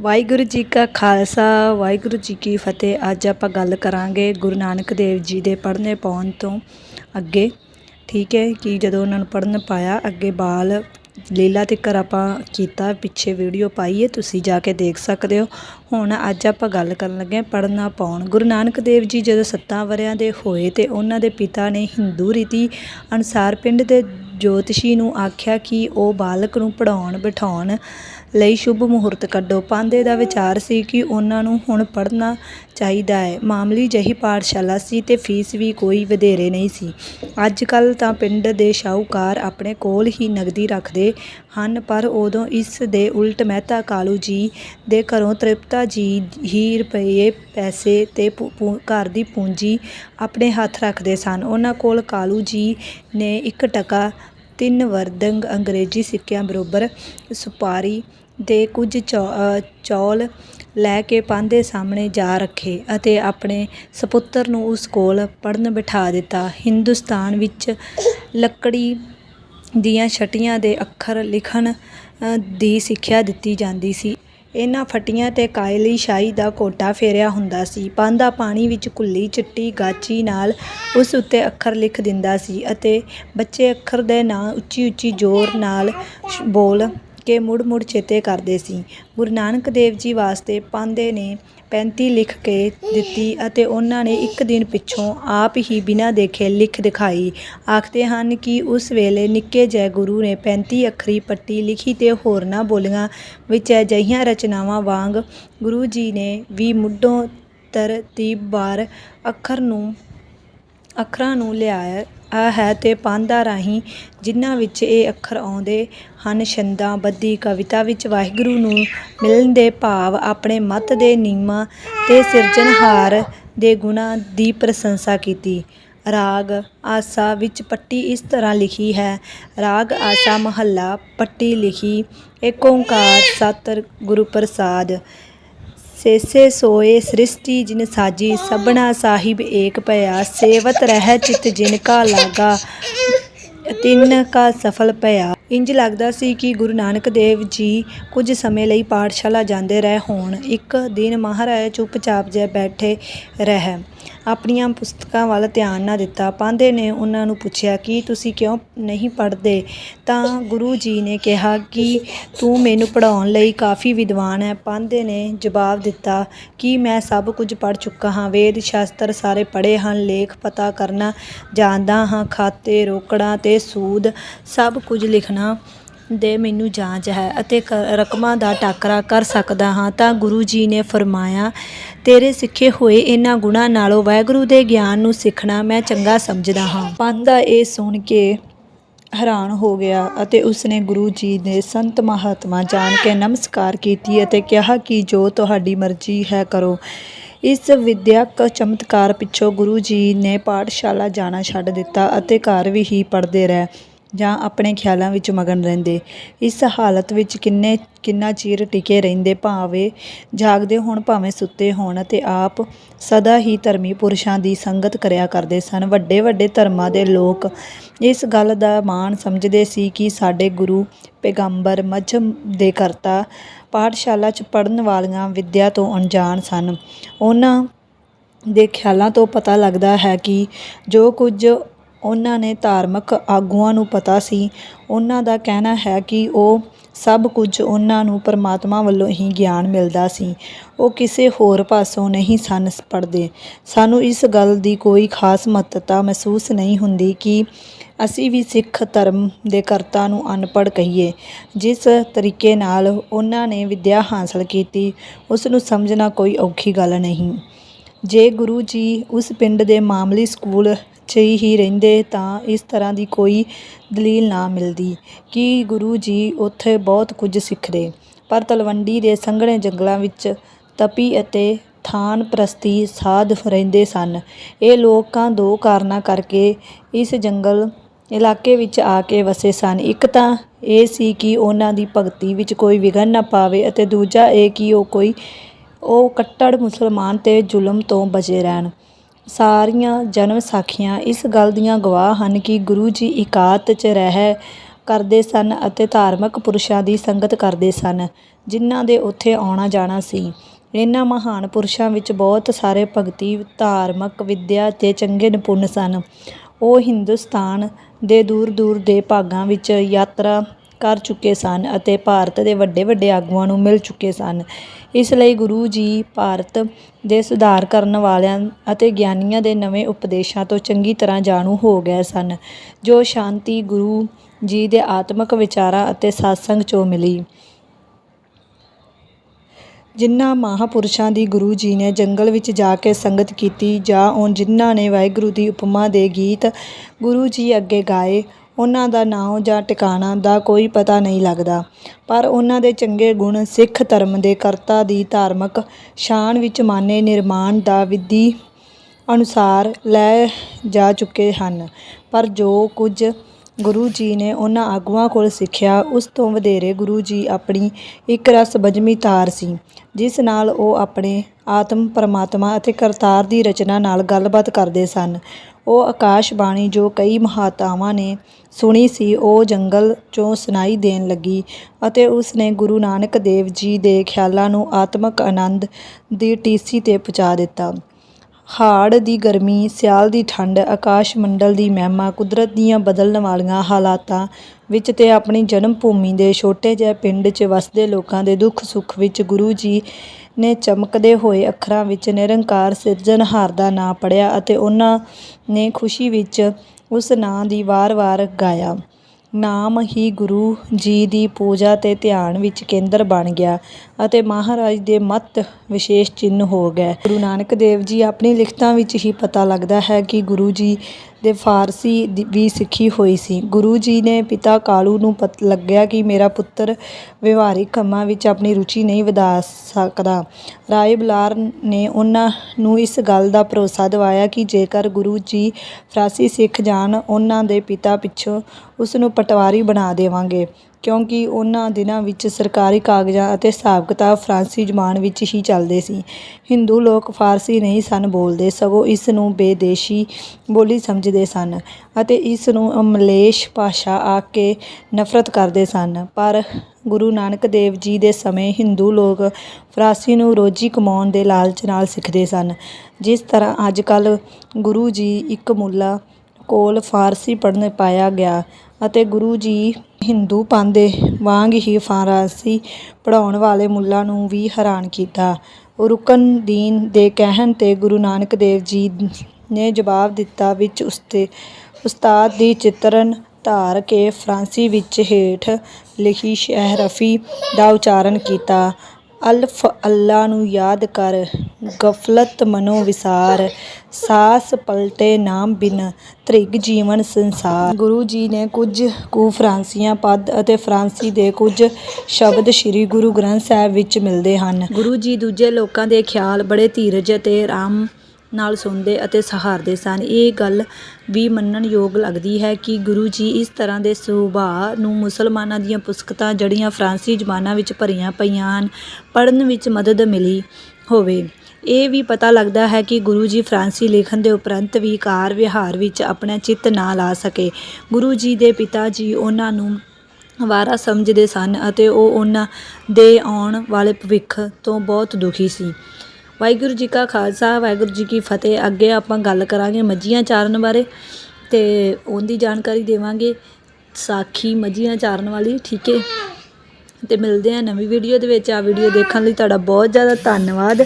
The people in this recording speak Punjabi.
ਵਾਹਿਗੁਰੂ ਜੀ ਕਾ ਖਾਲਸਾ, ਵਾਹਿਗੁਰੂ ਜੀ ਕੀ ਫਤਿਹ। ਅੱਜ ਆਪਾਂ ਗੱਲ ਕਰਾਂਗੇ ਗੁਰੂ ਨਾਨਕ ਦੇਵ ਜੀ ਦੇ ਪੜ੍ਹਨੇ ਪਾਉਣ ਤੋਂ ਅੱਗੇ। ਠੀਕ ਹੈ ਕਿ ਜਦੋਂ ਉਹਨਾਂ ਨੂੰ ਪੜ੍ਹਨ ਪਾਇਆ, ਅੱਗੇ ਬਾਲ ਲੀਲਾ ਤੀਕਰ ਆਪਾਂ ਕੀਤਾ, ਪਿੱਛੇ ਵੀਡੀਓ ਪਾਈ ਹੈ, ਤੁਸੀਂ ਜਾ ਕੇ ਦੇਖ ਸਕਦੇ ਹੋ। ਹੁਣ ਅੱਜ ਆਪਾਂ ਗੱਲ ਕਰਨ ਲੱਗੇ ਹਾਂ ਪੜ੍ਹਨਾ ਪਾਉਣ। ਗੁਰੂ ਨਾਨਕ ਦੇਵ ਜੀ ਜਦੋਂ ਸੱਤਾਂ ਵਰਿਆਂ ਦੇ ਹੋਏ ਤੇ ਉਹਨਾਂ ਦੇ ਪਿਤਾ ਨੇ ਹਿੰਦੂ ਰੀਤੀ ਅਨੁਸਾਰ ਪਿੰਡ ਦੇ ਜੋਤਸ਼ੀ ਨੂੰ ਆਖਿਆ ਕਿ ਉਹ ਬਾਲਕ ਨੂੰ ਪੜ੍ਹਾਉਣ ਬਿਠਾਉਣ ਲਈ ਸ਼ੁਭ ਮੁਹੂਰਤ ਕੱਢੋ। ਪਾਂਦੇ ਦਾ ਵਿਚਾਰ ਸੀ ਕਿ ਉਹਨਾਂ ਨੂੰ ਹੁਣ ਪੜ੍ਹਨਾ ਚਾਹੀਦਾ ਹੈ। ਮਾਮੂਲੀ ਜਿਹੀ ਪਾਠਸ਼ਾਲਾ ਸੀ ਤੇ ਫੀਸ ਵੀ ਕੋਈ ਵਧੇਰੇ ਨਹੀਂ ਸੀ। ਅੱਜ ਕੱਲ੍ਹ ਤਾਂ ਪਿੰਡ ਦੇ ਸ਼ਾਹੂਕਾਰ ਆਪਣੇ ਕੋਲ ਹੀ ਨਗਦੀ ਰੱਖਦੇ ਹਨ, ਪਰ ਉਦੋਂ ਇਸ ਦੇ ਉਲਟ ਮਹਿਤਾ ਕਾਲੂ ਜੀ ਦੇ ਘਰੋਂ ਤ੍ਰਿਪਤਾ ਜੀ ਹੀ ਰੁਪਏ, ਪੈਸੇ ਤੇ ਪੂ- ਘਰ ਦੀ ਪੂੰਜੀ ਆਪਣੇ ਹੱਥ ਰੱਖਦੇ ਸਨ। ਉਹਨਾਂ ਕੋਲ ਕਾਲੂ ਜੀ ਨੇ ਇੱਕ ਟਕਾ ਤਿੰਨ ਵਰਦੰਗ ਅੰਗਰੇਜ਼ੀ ਸਿੱਕਿਆਂ ਬਰੋਬਰ ਸੁਪਾਰੀ ਦੇ ਕੁਝ ਚੌ- ਚੌਲ ਲੈ ਕੇ ਪਾਂਧੇ ਸਾਹਮਣੇ ਜਾ ਰੱਖੇ ਅਤੇ ਆਪਣੇ ਸਪੁੱਤਰ ਨੂੰ ਉਸ ਕੋਲ ਪੜ੍ਹਨ ਬਿਠਾ ਦਿੱਤਾ। ਹਿੰਦੁਸਤਾਨ ਵਿੱਚ ਲੱਕੜੀ ਦੀਆਂ ਛਟੀਆਂ ਦੇ ਅੱਖਰ ਲਿਖਣ ਦੀ ਸਿੱਖਿਆ ਦਿੱਤੀ ਜਾਂਦੀ ਸੀ। ਇਹਨਾਂ ਫਟੀਆਂ ਤੇ ਕਾਇਲੀ ਸ਼ਾਹੀ ਦਾ ਕੋਟਾ ਫੇਰਿਆ ਹੁੰਦਾ ਸੀ। ਪਾਂਦਾ ਪਾਣੀ ਵਿੱਚ ਘੁੱਲੀ, ਚਿੱਟੀ ਗਾਚੀ ਨਾਲ ਉਸ ਉੱਤੇ ਅੱਖਰ ਲਿਖ ਦਿੰਦਾ ਸੀ ਅਤੇ ਬੱਚੇ ਅੱਖਰ ਦੇ ਨਾਂ ਉੱਚੀ ਉੱਚੀ ਜ਼ੋਰ ਨਾਲ ਸ਼- ਬੋਲ ਕੇ ਮੁੜ ਮੁੜ ਚੇਤੇ ਕਰਦੇ ਸੀ। ਗੁਰੂ ਨਾਨਕ ਦੇਵ ਜੀ ਵਾਸਤੇ ਪਾਂਦੇ ਨੇ 35 ਲਿਖ ਕੇ ਦਿੱਤੀ ਅਤੇ ਉਹਨਾਂ ਨੇ ਇੱਕ ਦਿਨ ਪਿੱਛੋਂ ਆਪ ਹੀ ਬਿਨਾਂ ਦੇਖੇ ਲਿਖ ਦਿਖਾਈ। ਆਖਦੇ ਹਨ ਕਿ ਉਸ ਵੇਲੇ ਨਿੱਕੇ ਜਿਹੇ ਗੁਰੂ ਨੇ 35 ਅੱਖਰੀ ਪੱਟੀ ਲਿਖੀ ਤੇ ਹੋਰਨਾਂ ਬੋਲੀਆਂ। ਵਿੱਚ ਅਜਿਹੀਆਂ ਰਚਨਾਵਾਂ ਵਾਂਗ ਗੁਰੂ ਜੀ ਨੇ ਵੀ ਮੁੱਢੋਂ ਤਰਤੀਬ ਵਾਰ ਅੱਖਰ ਨੂੰ ਅੱਖਰਾਂ ਨੂੰ ਲਿਆਇਆ ਹੈ ਅਤੇ ਪਾਂਦਾ ਰਾਹੀਂ ਜਿਨ੍ਹਾਂ ਵਿੱਚ ਇਹ ਅੱਖਰ ਆਉਂਦੇ ਹਨ, ਛੰਦਾਂ, ਬੱਧੀ, ਕਵਿਤਾ ਵਿੱਚ ਵਾਹਿਗੁਰੂ ਨੂੰ ਮਿਲਣ ਦੇ ਭਾਵ ਆਪਣੇ ਮਤ ਦੇ ਨਿਯਮਾਂ ਅਤੇ ਸਿਰਜਣਹਾਰ ਦੇ ਗੁਣਾਂ ਦੀ ਪ੍ਰਸ਼ੰਸਾ ਕੀਤੀ। ਰਾਗ ਆਸਾ ਵਿੱਚ ਪੱਟੀ ਇਸ ਤਰ੍ਹਾਂ ਲਿਖੀ ਹੈ, ਰਾਗ ਆਸਾ ਮਹੱਲਾ ਪੱਟੀ ਲਿਖੀ ਏਕ ਓੰਕਾਰ ਸਤਿ ਗੁਰੂ ਪ੍ਰਸਾਦ ਸੇਸੇ ਸੋਏ ਸ੍ਰਿਸ਼ਟੀ ਜਿਨ ਸਾਜੀ, ਸਭਨਾ ਸਾਹਿਬ ਏਕ ਭਇਆ, ਸੇਵਤ ਰਹਿ ਚਿਤ ਜਿਨ ਕਾ ਲਾਗਾ, ਤਿੰਨ ਕਾ ਸਫਲ ਭਇਆ। ਇੰਜ ਲੱਗਦਾ ਸੀ ਕਿ ਗੁਰੂ ਨਾਨਕ ਦੇਵ ਜੀ ਕੁਝ ਸਮੇਂ ਲਈ ਪਾਠਸ਼ਾਲਾ ਜਾਂਦੇ ਰਹੇ ਹੋਣ। ਇੱਕ ਦਿਨ ਮਹਾਰਾਜ ਚੁੱਪਚਾਪ ਜਿਹਾ ਬੈਠੇ ਰਹਿ। ਆਪਣੀਆਂ ਪੁਸਤਕਾਂ ਵੱਲ ਧਿਆਨ ਨਾ ਦਿੱਤਾ। ਪਾਂਧੇ ਨੇ ਉਹਨਾਂ ਨੂੰ ਪੁੱਛਿਆ, ਕਿ ਤੁਸੀਂ ਕਿਉਂ ਨਹੀਂ ਪੜ੍ਹਦੇ? ਤਾਂ ਗੁਰੂ ਜੀ ਨੇ ਕਿਹਾ ਕਿ ਤੂੰ ਮੈਨੂੰ ਪੜ੍ਹਾਉਣ ਲਈ ਕਾਫੀ ਵਿਦਵਾਨ ਹੈ। ਪਾਂਧੇ ਨੇ ਜਵਾਬ ਦਿੱਤਾ, ਕਿ ਮੈਂ ਸਭ ਕੁਝ ਪੜ੍ਹ ਚੁੱਕਾ ਹਾਂ? ਵੇਦ, ਸ਼ਾਸਤਰ ਸਾਰੇ ਪੜ੍ਹੇ ਹਨ, ਲੇਖ ਪਤਾ ਕਰਨਾ ਜਾਣਦਾ ਹਾਂ, ਖਾਤੇ ਰੋਕੜਾਂ ਤੇ ਸੂਦ ਸਭ ਕੁਝ ਲਿਖਣਾ ਦੇ ਮੈਨੂੰ ਜਾਂਚ ਹੈ ਅਤੇ ਕ- ਰਕਮਾਂ ਦਾ ਟਾਕਰਾ ਕਰ ਸਕਦਾ ਹਾਂ ਤਾਂ ਗੁਰੂ ਜੀ ਨੇ ਫਰਮਾਇਆ, ਤੇਰੇ ਸਿੱਖੇ ਹੋਏ ਇਹਨਾਂ ਗੁਣਾਂ ਨਾਲੋਂ ਵਾਹਿਗੁਰੂ ਦੇ ਗਿਆਨ ਨੂੰ ਸਿੱਖਣਾ ਮੈਂ ਚੰਗਾ ਸਮਝਦਾ ਹਾਂ। ਪਾਂਦਾ ਇਹ ਸੁਣ ਕੇ ਹੈਰਾਨ ਹੋ ਗਿਆ ਅਤੇ ਉਸਨੇ ਗੁਰੂ ਜੀ ਦੇ ਸੰਤ ਮਹਾਤਮਾ ਜਾਣ ਕੇ ਨਮਸਕਾਰ ਕੀਤੀ ਅਤੇ ਕਿਹਾ ਕਿ ਜੋ ਤੁਹਾਡੀ ਮਰਜ਼ੀ ਹੈ ਕਰੋ। ਇਸ ਵਿਦਿਅਕ ਚਮਤਕਾਰ ਪਿੱਛੋਂ ਗੁਰੂ ਜੀ ਨੇ ਪਾਠਸ਼ਾਲਾ ਜਾਣਾ ਛੱਡ ਦਿੱਤਾ ਅਤੇ ਘਰ ਵੀ ਹੀ ਪੜ੍ਹਦੇ ਰਹੇ। ਜਾਂ ਆਪਣੇ ਖਿਆਲਾਂ ਵਿੱਚ ਮਗਨ ਰਹਿੰਦੇ। ਇਸ ਹਾਲਤ ਵਿੱਚ ਕਿੰਨੇ, ਕਿੰਨਾ ਚਿਰ ਟਿਕੇ ਰਹਿੰਦੇ ਭਾਵੇਂ ਜਾਗਦੇ ਹੋਣ, ਭਾਵੇਂ ਸੁੱਤੇ ਹੋਣ ਅਤੇ ਆਪ ਸਦਾ ਹੀ ਧਰਮੀ ਪੁਰਸ਼ਾਂ ਦੀ ਸੰਗਤ ਕਰਿਆ ਕਰਦੇ ਸਨ। ਵੱਡੇ ਵੱਡੇ ਧਰਮਾਂ ਦੇ ਲੋਕ ਇਸ ਗੱਲ ਦਾ ਮਾਣ ਸਮਝਦੇ ਸੀ ਕਿ ਸਾਡੇ ਗੁਰੂ ਪੈਗੰਬਰ ਮਜ਼੍ਹਬ ਦੇ ਕਰਤਾ ਪਾਠਸ਼ਾਲਾ 'ਚ ਪੜ੍ਹਨ ਵਾਲੀਆਂ ਵਿੱਦਿਆ ਤੋਂ ਅਣਜਾਣ ਸਨ। ਉਹਨਾਂ ਦੇ ਖਿਆਲਾਂ ਤੋਂ ਪਤਾ ਲੱਗਦਾ ਹੈ ਕਿ ਜੋ ਕੁਝ ਉਹਨਾਂ ਨੇ ਧਾਰਮਿਕ ਆਗੂਆਂ ਨੂੰ ਪਤਾ ਸੀ। ਉਹਨਾਂ ਦਾ ਕਹਿਣਾ ਹੈ ਕਿ ਉਹ ਸਭ ਕੁਝ ਉਹਨਾਂ ਨੂੰ ਪਰਮਾਤਮਾ ਵੱਲੋਂ ਹੀ ਗਿਆਨ ਮਿਲਦਾ ਸੀ। ਉਹ ਕਿਸੇ ਹੋਰ ਪਾਸੋਂ ਨਹੀਂ ਸਨ ਪੜ੍ਹਦੇ। ਸਾਨੂੰ ਇਸ ਗੱਲ ਦੀ ਕੋਈ ਖਾਸ ਮਹੱਤਤਾ ਮਹਿਸੂਸ ਨਹੀਂ ਹੁੰਦੀ ਕਿ ਅਸੀਂ ਵੀ ਸਿੱਖ ਧਰਮ ਦੇ ਕਰਤਾ ਨੂੰ ਅਨਪੜ੍ਹ ਕਹੀਏ। ਜਿਸ ਤਰੀਕੇ ਨਾਲ ਉਹਨਾਂ ਨੇ ਵਿੱਦਿਆ ਹਾਸਲ ਕੀਤੀ, ਉਸ ਨੂੰ ਸਮਝਣਾ ਕੋਈ ਔਖੀ ਗੱਲ ਨਹੀਂ। ਜੇ ਗੁਰੂ ਜੀ ਉਸ ਪਿੰਡ ਦੇ ਮਾਮਲੀ ਸਕੂਲ 'ਚ ਹੀ ਰਹਿੰਦੇ ਤਾਂ ਇਸ ਤਰ੍ਹਾਂ ਦੀ ਕੋਈ ਦਲੀਲ ਨਾ ਮਿਲਦੀ ਕਿ ਗੁਰੂ ਜੀ ਉੱਥੇ ਬਹੁਤ ਕੁਝ ਸਿੱਖਦੇ। ਪਰ ਤਲਵੰਡੀ ਦੇ ਸੰਘਣੇ ਜੰਗਲਾਂ ਵਿੱਚ ਤਪੀ ਅਤੇ ਥਾਨ ਪ੍ਰਸਤੀ ਸਾਧ ਰਹਿੰਦੇ ਸਨ। ਇਹ ਲੋਕਾਂ ਦੋ ਕਾਰਨਾਂ ਕਰਕੇ ਇਸ ਜੰਗਲ ਇਲਾਕੇ ਵਿੱਚ ਆ ਕੇ ਵਸੇ ਸਨ। ਇੱਕ ਤਾਂ ਇਹ ਸੀ ਕਿ ਉਹਨਾਂ ਦੀ ਭਗਤੀ ਵਿੱਚ ਕੋਈ ਵਿਘਨ ਨਾ ਪਾਵੇ ਅਤੇ ਦੂਜਾ ਇਹ ਕਿ ਉਹ ਕੋਈ, ਉਹ ਕੱਟੜ ਮੁਸਲਮਾਨ ਤੇ ਜ਼ੁਲਮ ਤੋਂ ਬਚੇ ਰਹਿਣ। ਸਾਰੀਆਂ ਜਨਮ ਸਾਖੀਆਂ ਇਸ ਗੱਲ ਦੀਆਂ ਗਵਾਹ ਹਨ ਕਿ ਗੁਰੂ ਜੀ ਇਕਾਤ 'ਚ ਰਹਿ ਕਰਦੇ ਸਨ ਅਤੇ ਧਾਰਮਿਕ ਪੁਰਸ਼ਾਂ ਦੀ ਸੰਗਤ ਕਰਦੇ ਸਨ, ਜਿਨ੍ਹਾਂ ਦੇ ਉੱਥੇ ਆਉਣਾ ਜਾਣਾ ਸੀ। ਇਹਨਾਂ ਮਹਾਨ ਪੁਰਸ਼ਾਂ ਵਿੱਚ ਬਹੁਤ ਸਾਰੇ ਭਗਤੀ, ਧਾਰਮਿਕ, ਵਿੱਦਿਆ ਤੇ ਚੰਗੇ ਨਿਪੁੰਨ ਸਨ। ਉਹ ਹਿੰਦੁਸਤਾਨ ਦੇ ਦੂਰ ਦੂਰ ਦੇ ਭਾਗਾਂ ਵਿੱਚ ਯਾਤਰਾ ਕਰ ਚੁੱਕੇ ਸਨ ਅਤੇ ਭਾਰਤ ਦੇ ਵੱਡੇ ਵੱਡੇ ਆਗੂਆਂ ਨੂੰ ਮਿਲ ਚੁੱਕੇ ਸਨ। ਇਸ ਲਈ ਗੁਰੂ ਜੀ ਭਾਰਤ ਦੇ ਸੁਧਾਰ ਕਰਨ ਵਾਲਿਆਂ ਅਤੇ ਗਿਆਨੀਆਂ ਦੇ ਨਵੇਂ ਉਪਦੇਸ਼ਾਂ ਤੋਂ ਚੰਗੀ ਤਰ੍ਹਾਂ ਜਾਣੂ ਹੋ ਗਏ ਸਨ, ਜੋ ਸ਼ਾਂਤੀ ਗੁਰੂ ਜੀ ਦੇ ਆਤਮਿਕ ਵਿਚਾਰਾਂ ਅਤੇ satsang ਚੋਂ ਮਿਲੀ। ਜਿਨ੍ਹਾਂ ਮਹਾਪੁਰਸ਼ਾਂ ਦੀ ਗੁਰੂ ਜੀ ਨੇ ਜੰਗਲ ਵਿੱਚ ਜਾ ਕੇ ਸੰਗਤ ਕੀਤੀ ਜਾਂ ਉਹ ਜਿਨ੍ਹਾਂ ਨੇ ਵਾਹਿਗੁਰੂ ਦੀ ਉਪਮਾ ਦੇ ਗੀਤ ਗੁਰੂ ਜੀ ਅੱਗੇ ਗਾਏ ਉਹਨਾਂ ਦਾ ਨਾਂ ਜਾਂ ਟਿਕਾਣਾ ਦਾ ਕੋਈ ਪਤਾ ਨਹੀਂ ਲੱਗਦਾ। ਪਰ ਉਹਨਾਂ ਦੇ ਚੰਗੇ ਗੁਣ ਸਿੱਖ ਧਰਮ ਦੇ ਕਰਤਾ ਦੀ ਧਾਰਮਿਕ ਸ਼ਾਨ ਵਿੱਚ ਮਾਨੇ ਨਿਰਮਾਣ ਦਾ ਵਿਧੀ ਅਨੁਸਾਰ ਲੈ ਜਾ ਚੁੱਕੇ ਹਨ। ਪਰ ਜੋ ਕੁਝ ਗੁਰੂ ਜੀ ਨੇ ਉਹਨਾਂ ਆਗੂਆਂ ਕੋਲ ਸਿੱਖਿਆ, ਉਸ ਤੋਂ ਵਧੇਰੇ ਗੁਰੂ ਜੀ ਆਪਣੀ ਇੱਕ ਰਸ ਬਜਮੀ ਤਾਰ ਸੀ, ਜਿਸ ਨਾਲ ਉਹ ਆਪਣੇ ਆਤਮ ਪਰਮਾਤਮਾ ਅਤੇ ਕਰਤਾਰ ਦੀ ਰਚਨਾ ਨਾਲ ਗੱਲਬਾਤ ਕਰਦੇ ਸਨ। ਉਹ ਆਕਾਸ਼ ਬਾਣੀ ਜੋ ਕਈ ਮਹਾਤਾਵਾਂ ਨੇ ਸੁਣੀ ਸੀ, ਉਹ ਜੰਗਲ ਚੋਂ ਸੁਣਾਈ ਦੇਣ ਲੱਗੀ ਅਤੇ ਉਸ ਨੇ ਗੁਰੂ ਨਾਨਕ ਦੇਵ ਜੀ ਦੇ ਖਿਆਲਾਂ ਨੂੰ ਆਤਮਕ ਆਨੰਦ ਦੀ ਟੀਸੀ ਤੇ ਪਹੁੰਚਾ ਦਿੱਤਾ। ਹਾੜ ਦੀ ਗਰਮੀ, ਸਿਆਲ ਦੀ ਠੰਡ, ਆਕਾਸ਼ ਮੰਡਲ ਦੀ ਮਹਿਮਾ, ਕੁਦਰਤ ਦੀਆਂ ਬਦਲਣ ਵਾਲੀਆਂ ਹਾਲਾਤਾਂ ਵਿੱਚ ਤੇ ਆਪਣੀ ਜਨਮ ਭੂਮੀ ਦੇ ਛੋਟੇ ਜਿਹੇ ਪਿੰਡ 'ਚ ਵਸਦੇ ਲੋਕਾਂ ਦੇ ਦੁੱਖ ਸੁੱਖ ਵਿੱਚ ਗੁਰੂ ਜੀ ਨੇ ਚਮਕਦੇ ਹੋਏ ਅੱਖਰਾਂ ਵਿੱਚ ਨਿਰੰਕਾਰ ਸਿਰਜਣਹਾਰ ਦਾ ਨਾਂ ਪੜ੍ਹਿਆ ਅਤੇ ਉਹਨਾਂ ਨੇ ਖੁਸ਼ੀ ਵਿੱਚ ਉਸ ਨਾਂ ਦੀ ਵਾਰ-ਵਾਰ ਗਾਇਆ। ਨਾਮ ਹੀ ਗੁਰੂ ਜੀ ਦੀ ਪੂਜਾ ਤੇ ਧਿਆਨ ਵਿੱਚ ਕੇਂਦਰ ਬਣ ਗਿਆ ਅਤੇ ਮਹਾਰਾਜ ਦੇ ਮੱਤ ਵਿਸ਼ੇਸ਼ ਚਿੰਨ੍ਹ ਹੋ ਗਏ। ਗੁਰੂ ਨਾਨਕ ਦੇਵ ਜੀ ਆਪਣੀ ਲਿਖਤਾਂ ਵਿੱਚ ਹੀ ਪਤਾ ਲੱਗਦਾ ਹੈ ਕਿ ਗੁਰੂ ਜੀ ਦੇ ਫਾਰਸੀ ਦੀ ਵੀ ਸਿੱਖੀ ਹੋਈ ਸੀ। ਗੁਰੂ ਜੀ ਨੇ ਪਿਤਾ ਕਾਲੂ ਨੂੰ ਪਤ ਲੱਗਿਆ ਕਿ ਮੇਰਾ ਪੁੱਤਰ ਵਿਵਹਾਰਿਕ ਕੰਮਾਂ ਵਿੱਚ ਆਪਣੀ ਰੁਚੀ ਨਹੀਂ ਵਧਾ ਸਕਦਾ। ਰਾਏ ਬੁਲਾਰ ਨੇ ਉਹਨਾਂ ਨੂੰ ਇਸ ਗੱਲ ਦਾ ਭਰੋਸਾ ਦਿਵਾਇਆ ਕਿ ਜੇਕਰ ਗੁਰੂ ਜੀ ਫਾਰਸੀ ਸਿੱਖ ਜਾਣ, ਉਹਨਾਂ ਦੇ ਪਿਤਾ ਪਿੱਛੋਂ ਉਸ ਨੂੰ ਪਟਵਾਰੀ ਬਣਾ ਦੇਵਾਂਗੇ। ਕਿਉਂਕਿ ਉਹਨਾਂ ਦਿਨਾਂ ਵਿੱਚ ਸਰਕਾਰੀ ਕਾਗਜ਼ਾਂ ਅਤੇ ਹਿਸਾਬ ਕਿਤਾਬ ਫਰਾਂਸੀ ਜ਼ਬਾਨ ਵਿੱਚ ਹੀ ਚੱਲਦੇ ਸੀ। ਹਿੰਦੂ ਲੋਕ ਫਾਰਸੀ ਨਹੀਂ ਸਨ ਬੋਲਦੇ, ਸਗੋਂ ਇਸ ਨੂੰ ਬੇਦੇਸ਼ੀ ਬੋਲੀ ਸਮਝਦੇ ਸਨ ਅਤੇ ਇਸ ਨੂੰ ਅਮਲੇਸ਼ ਭਾਸ਼ਾ ਆਖ ਕੇ ਨਫ਼ਰਤ ਕਰਦੇ ਸਨ। ਪਰ ਗੁਰੂ ਨਾਨਕ ਦੇਵ ਜੀ ਦੇ ਸਮੇਂ ਹਿੰਦੂ ਲੋਕ ਫਰਾਂਸੀ ਨੂੰ ਰੋਜੀ ਕਮਾਉਣ ਦੇ ਲਾਲਚ ਨਾਲ ਸਿੱਖਦੇ ਸਨ। ਜਿਸ ਤਰ੍ਹਾਂ ਅੱਜ ਕੱਲ੍ਹ ਗੁਰੂ ਜੀ ਇੱਕ ਮੁੱਲਾ ਕੋਲ ਫਾਰਸੀ ਪੜ੍ਹਨ ਪਾਇਆ ਗਿਆ ਅਤੇ ਗੁਰੂ ਜੀ ਹਿੰਦੂ ਪੰਥ ਵਾਂਗ ਹੀ ਫਾਰਸੀ ਪੜ੍ਹਾਉਣ ਵਾਲੇ ਮੁੱਲਾਂ ਨੂੰ ਵੀ ਹੈਰਾਨ ਕੀਤਾ। ਰੁਕਨਦੀਨ ਦੇ ਕਹਿਣ 'ਤੇ ਗੁਰੂ ਨਾਨਕ ਦੇਵ ਜੀ ਨੇ ਜਵਾਬ ਦਿੱਤਾ ਵਿੱਚ ਉਸਤੇ, ਉਸਤਾਦ ਦੀ ਚਿਤਰਨ ਧਾਰ ਕੇ ਫਰਾਂਸੀ ਵਿੱਚ ਹੇਠ ਲਿਖੀ ਸ਼ਹਿਰਫੀ ਦਾ ਉਚਾਰਨ ਕੀਤਾ। ਅਲਫ ਅੱਲਾ ਨੂੰ ਯਾਦ ਕਰ, ਗਫਲਤ ਮਨੋ ਵਿਸਾਰ, ਸਾਸ ਪਲਟੇ ਨਾਮ ਬਿਨ, ਤ੍ਰਿਗ ਜੀਵਨ ਸੰਸਾਰ। ਗੁਰੂ ਜੀ ਨੇ ਕੁਝ ਕੁ ਫਰਾਂਸੀਆਂ ਪਦ ਅਤੇ ਫਰਾਂਸੀ ਦੇ ਕੁਝ ਸ਼ਬਦ ਸ੍ਰੀ ਗੁਰੂ ਗ੍ਰੰਥ ਸਾਹਿਬ ਵਿੱਚ ਮਿਲਦੇ ਹਨ। ਗੁਰੂ ਜੀ ਦੂਜੇ ਲੋਕਾਂ ਦੇ ਖਿਆਲ ਬੜੇ ਧੀਰਜ ਅਤੇ ਆਰਾਮ ਨਾਲ ਸੁਣਦੇ ਅਤੇ ਸਹਾਰਦੇ ਸਨ। ਇਹ ਗੱਲ ਵੀ ਮੰਨਣ ਯੋਗ ਲੱਗਦੀ ਹੈ ਕਿ ਗੁਰੂ ਜੀ ਇਸ ਤਰ੍ਹਾਂ ਦੇ ਸੁਭਾਅ ਨੂੰ ਮੁਸਲਮਾਨਾਂ ਦੀਆਂ ਪੁਸਤਕਾਂ ਜਿਹੜੀਆਂ ਫਰਾਂਸੀ ਜ਼ਬਾਨਾਂ ਵਿੱਚ ਭਰੀਆਂ ਪਈਆਂ ਹਨ, ਪੜ੍ਹਨ ਵਿੱਚ ਮਦਦ ਮਿਲੀ ਹੋਵੇ। ਇਹ ਵੀ ਪਤਾ ਲੱਗਦਾ ਹੈ ਕਿ ਗੁਰੂ ਜੀ ਫਰਾਂਸੀ ਲਿਖਣ ਦੇ ਉਪਰੰਤ ਵੀ ਕਾਰ ਵਿਹਾਰ ਵਿੱਚ ਆਪਣਾ ਚਿੱਤ ਨਾ ਲਾ ਸਕੇ। ਗੁਰੂ ਜੀ ਦੇ ਪਿਤਾ ਜੀ ਉਹਨਾਂ ਨੂੰ ਵਾਰਾ ਸਮਝਦੇ ਸਨ ਅਤੇ ਉਹ ਉਹਨਾਂ ਦੇ ਆਉਣ ਵਾਲੇ ਭਵਿੱਖ ਤੋਂ ਬਹੁਤ ਦੁਖੀ ਸੀ। ਵਾਹਿਗੁਰੂ ਜੀ ਕਾ ਖਾਲਸਾ, ਵਾਹਿਗੁਰੂ ਜੀ ਕੀ ਫਤਿਹ। ਅੱਗੇ ਆਪਾਂ ਗੱਲ ਕਰਾਂਗੇ ਮੱਝੀਆਂ ਚਾਰਨ ਬਾਰੇ ਤੇ ਉਹਦੀ ਜਾਣਕਾਰੀ ਦੇਵਾਂਗੇ। ਸਾਖੀ ਮੱਝੀਆਂ ਚਾਰਨ ਵਾਲੀ, ਠੀਕ ਹੈ ਤੇ ਮਿਲਦੇ ਆ ਨਵੀਂ ਵੀਡੀਓ ਦੇ ਵਿੱਚ। ਆ ਵੀਡੀਓ ਦੇਖਣ ਲਈ ਤੁਹਾਡਾ ਬਹੁਤ ਜ਼ਿਆਦਾ ਧੰਨਵਾਦ।